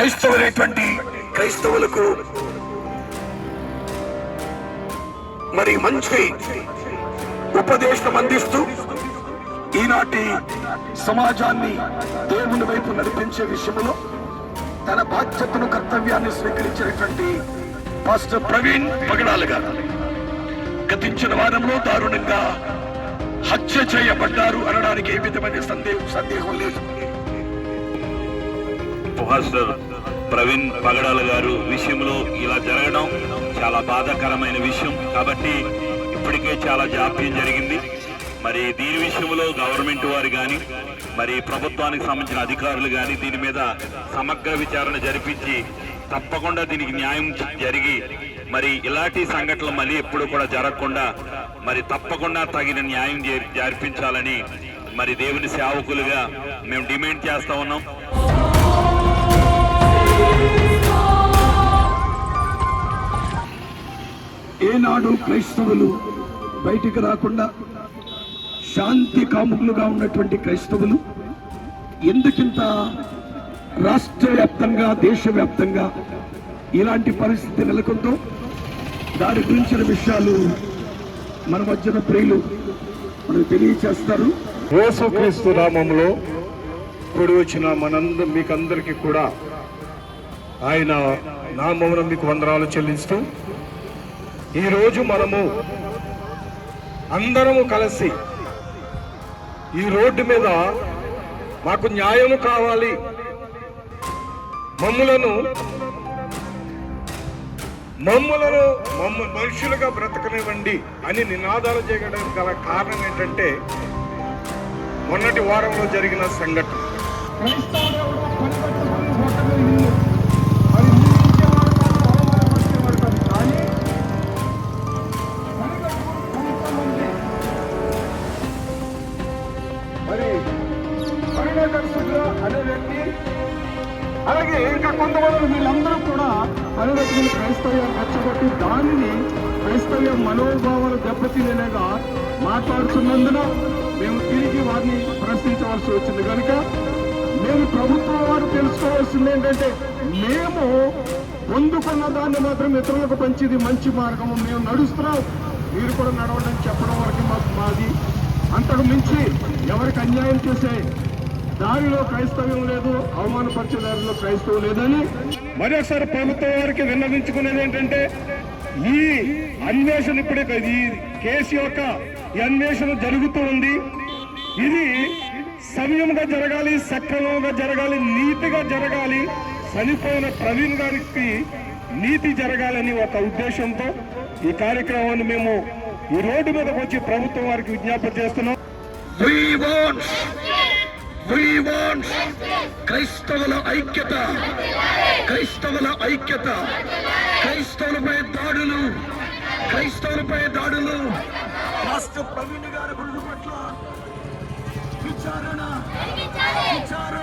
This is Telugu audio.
క్రైస్తవులైనటువంటి క్రైస్తవులకు మరి మంచి ఉపదేశం అందిస్తూ ఈనాటి సమాజాన్ని దేవుని వైపు నడిపించే విషయంలో తన బాధ్యతను కర్తవ్యాన్ని స్వీకరించినటువంటి పాస్టర్ ప్రవీణ్ పగడాలు గారు. గతించిన వారంలో దారుణంగా హత్య చేయబడ్డారు అనడానికి ఏ విధమైన సందేహం సందేహం లేదు. ప్రొఫెసర్ ప్రవీణ్ పగడాల గారు విషయంలో ఇలా జరగడం చాలా బాధాకరమైన విషయం. కాబట్టి ఇప్పటికే చాలా జాప్యం జరిగింది. మరి దీని విషయంలో గవర్నమెంట్ వారు కానీ మరి ప్రభుత్వానికి సంబంధించిన అధికారులు కానీ దీని మీద సమగ్ర విచారణ జరిపించి తప్పకుండా దీనికి న్యాయం జరిగి మరి ఇలాంటి సంఘటనలు మళ్ళీ ఎప్పుడు కూడా జరగకుండా మరి తప్పకుండా తగిన న్యాయం జరిపించాలని మరి దేవుని సేవకులుగా మేము డిమాండ్ చేస్తా ఉన్నాం. ఏనాడు క్రైస్తవులు బయటికి రాకుండా శాంతి కాముకులుగా ఉన్నటువంటి క్రైస్తవులు ఎందుకింత రాష్ట్ర వ్యాప్తంగా దేశవ్యాప్తంగా ఇలాంటి పరిస్థితి నెలకొందో దాని గురించిన విషయాలు మన మధ్యన ప్రియులు మనకు తెలియచేస్తారు. యేసుక్రీస్తు నామంలో ఇప్పుడు వచ్చిన మనంద మీకందరికీ కూడా ఆయన నామమున మీకు వందనాలు చెల్లిస్తూ ఈరోజు మనము అందరము కలిసి ఈ రోడ్డు మీద మాకు న్యాయం కావాలి. మమ్ములను మమ్ములను మమ్మ మనుషులుగా బ్రతకనివ్వండి అని నినాదాలు చేయడానికి గల కారణం ఏంటంటే మొన్నటి వారంలో జరిగిన సంఘటన. అనే వ్యక్తి అలాగే ఇంకా కొంతమంది వీళ్ళందరూ కూడా పరిణతులు క్రైస్తవ్యం రెచ్చగొట్టి దానిని క్రైస్తవ్య మనోభావాలు దెబ్బతినేలాగా మాట్లాడుతున్నందున మేము తిరిగి వారిని ప్రశ్నించవలసి వచ్చింది. కనుక మేము ప్రభుత్వం వారు తెలుసుకోవాల్సింది ఏంటంటే మేము పొందుకున్న దాన్ని మాత్రం ఇతరులకు పంచేది మంచి మార్గము. మేము నడుస్తున్నాం. మీరు కూడా నడవడం చెప్పడం వరకు మాకు మాది. అంతకు మించి ఎవరికి అన్యాయం చేసే దారిలో క్రైస్తవ్యం లేదు అవమానపరిచే దారిలో క్రైస్తవం లేదని మరోసారి ప్రభుత్వం వారికి విన్నవించుకునేది ఏంటంటే ఈ అన్వేషణ ఇప్పుడే ఈ కేసు యొక్క ఈ అన్వేషణ జరుగుతూ ఉంది. ఇది సమయంగా జరగాలి సక్రమంగా జరగాలి నీతిగా జరగాలి చనిపోయిన ప్రవీణ్ గారికి నీతి జరగాలని ఒక ఉద్దేశంతో ఈ కార్యక్రమాన్ని మేము ఈ రోడ్డు మీదకి వచ్చి ప్రభుత్వం వారికి విజ్ఞాపన చేస్తున్నాం. We want, we want క్రైస్తవుల ఐక్యత క్రైస్తవుల ఐక్యత క్రైస్తవులపై దాడులు క్రైస్తవులపై దాడులు. రాష్ట్ర ప్రవీణ్ గారి పట్ల విచారణ విచారణ